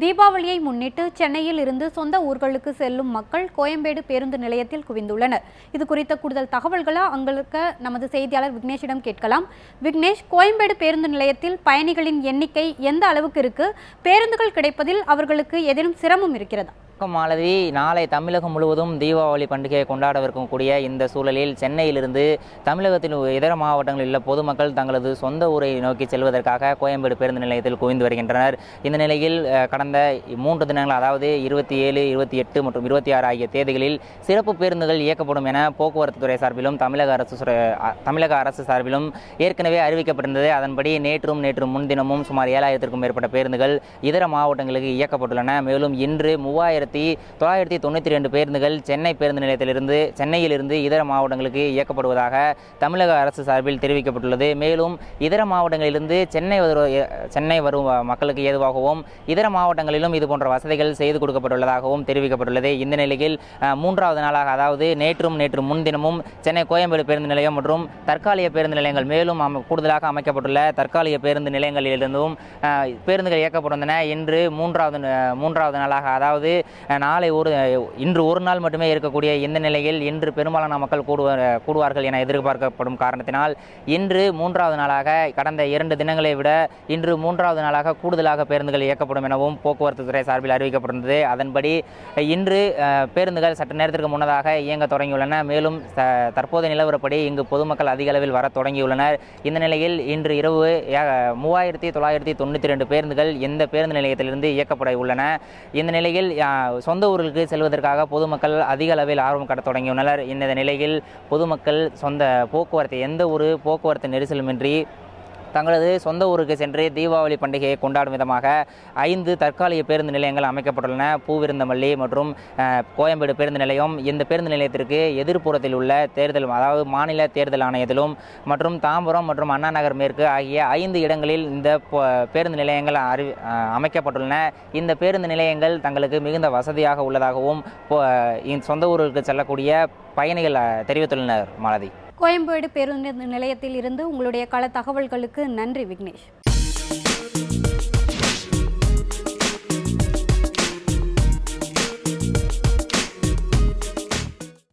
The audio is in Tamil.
தீபாவளியை முன்னிட்டு சென்னையில் இருந்து சொந்த ஊர்களுக்கு செல்லும் மக்கள் கோயம்பேடு பேருந்து நிலையத்தில் குவிந்துள்ளனர். இது குறித்த கூடுதல் தகவல்களை அங்களுக்கு நமது செய்தியாளர் விக்னேஷிடம் கேட்கலாம். விக்னேஷ் கோயம்பேடு பேருந்து நிலையத்தில் பயணிகளின் எண்ணிக்கை எந்த அளவுக்கு இருக்கு? பேருந்துகள் கிடைப்பதில் அவர்களுக்கு ஏதேனும் சிரமம் இருக்கிறதா? வணக்கம் மாலதி நாளை தமிழகம் முழுவதும் தீபாவளி பண்டிகையை கொண்டாடவிருக்கக்கூடிய இந்த சூழலில் சென்னையிலிருந்து தமிழகத்தின் இதர மாவட்டங்களில் உள்ள பொதுமக்கள் தங்களது சொந்த ஊரை நோக்கி செல்வதற்காக கோயம்பேடு பேருந்து நிலையத்தில் குவிந்து வருகின்றனர். இந்த நிலையில் கடந்த மூன்று தினங்கள் அதாவது இருபத்தி ஏழு இருபத்தி எட்டு மற்றும் இருபத்தி ஆறு ஆகிய தேதிகளில் சிறப்பு பேருந்துகள் இயக்கப்படும் என போக்குவரத்து துறை சார்பிலும் தமிழக அரசு தமிழக அரசு சார்பிலும் ஏற்கனவே அறிவிக்கப்பட்டிருந்தது. அதன்படி நேற்றும் நேற்று முன்தினமும் சுமார் ஏழாயிரத்திற்கும் மேற்பட்ட பேருந்துகள் இதர மாவட்டங்களுக்கு இயக்கப்பட்டுள்ளன. மேலும் இன்று மூவாயிரத்தி தொள்ளாயிரத்தி தொண்ணூற்றி ரெண்டு பேருந்துகள் சென்னை பேருந்து நிலையத்திலிருந்து சென்னையிலிருந்து இதர மாவட்டங்களுக்கு இயக்கப்படுவதாக தமிழக அரசு சார்பில் தெரிவிக்கப்பட்டுள்ளது. மேலும் இதர மாவட்டங்களிலிருந்து சென்னை வரு சென்னை வரும் மக்களுக்கு ஏதுவாகவும் இதர மாவட்டங்களிலும் இது போன்ற வசதிகள் செய்து கொடுக்கப்பட்டுள்ளதாகவும் தெரிவிக்கப்பட்டுள்ளது. இந்த நிலையில் மூன்றாவது நாளாக அதாவது நேற்றும் நேற்று முன்தினமும் சென்னை கோயம்பேடு பேருந்து நிலையம் மற்றும் தற்காலிக பேருந்து நிலையங்கள் மேலும் அம- கூடுதலாக அமைக்கப்பட்டுள்ள தற்காலிக பேருந்து நிலையங்களிலிருந்தும் பேருந்துகள் இயக்கப்படுகின்றன இன்று மூன்றாவது ந- மூன்றாவது நாளாக அதாவது நாளை ஒரு இன்று ஒரு நாள் மட்டுமே இருக்கக்கூடிய இந்த நிலையில் இன்று பெரும்பாலான மக்கள் கூடுவார் கூடுவார்கள் என எதிர்பார்க்கப்படும் காரணத்தினால் இன்று மூன்றாவது நாளாக கடந்த இரண்டு தினங்களை விட இன்று மூன்றாவது நாளாக கூடுதலாக பேருந்துகள் இயக்கப்படும் எனவும் போக்குவரத்து துறை சார்பில் அறிவிக்கப்பட்டிருந்தது. அதன்படி இன்று பேருந்துகள் சற்று நேரத்திற்கு முன்னதாக இயங்க தொடங்கியுள்ளன. மேலும் தற்போதைய நிலவரப்படி இங்கு பொதுமக்கள் அதிக அளவில் வர தொடங்கியுள்ளனர். இந்த நிலையில் இன்று இரவு மூவாயிரத்தி தொள்ளாயிரத்தி தொண்ணூற்றி ரெண்டு பேருந்துகள் இந்த பேருந்து நிலையத்திலிருந்து இயக்கப்பட உள்ளன? இந்த நிலையில் சொந்த ஊர்களுக்கு செல்வதற்காக பொதுமக்கள் அதிக அளவில் ஆர்வம் காட்ட தொடங்கியுள்ளனர். இந்த நிலையில் பொதுமக்கள் சொந்த போக்குவரத்து எந்த ஒரு போக்குவரத்து நெரிசலுமின்றி தங்களது சொந்த ஊருக்கு சென்று தீபாவளி பண்டிகையை கொண்டாடும் விதமாக ஐந்து தற்காலிக பேருந்து நிலையங்கள் அமைக்கப்பட்டுள்ளன. பூவிருந்தமல்லி மற்றும் கோயம்பேடு பேருந்து நிலையம். இந்த பேருந்து நிலையத்திற்கு எதிர்ப்புறத்தில் உள்ள தேர்தல் அதாவது மாநில தேர்தல் ஆணையத்திலும் மற்றும் தாம்பரம் மற்றும் அண்ணா நகர் மேற்கு ஆகிய ஐந்து இடங்களில் இந்த பேருந்து நிலையங்கள் அறி அமைக்கப்பட்டுள்ளன. இந்த பேருந்து நிலையங்கள் தங்களுக்கு மிகுந்த வசதியாக உள்ளதாகவும் சொந்த ஊர்களுக்கு செல்லக்கூடிய பயணிகள் தெரிவித்துள்ளனர் மாலதி. கோயம்பேடு பேருந்து நிலையத்தில் இருந்து உங்களுடைய கள தகவல்களுக்கு நன்றி விக்னேஷ்.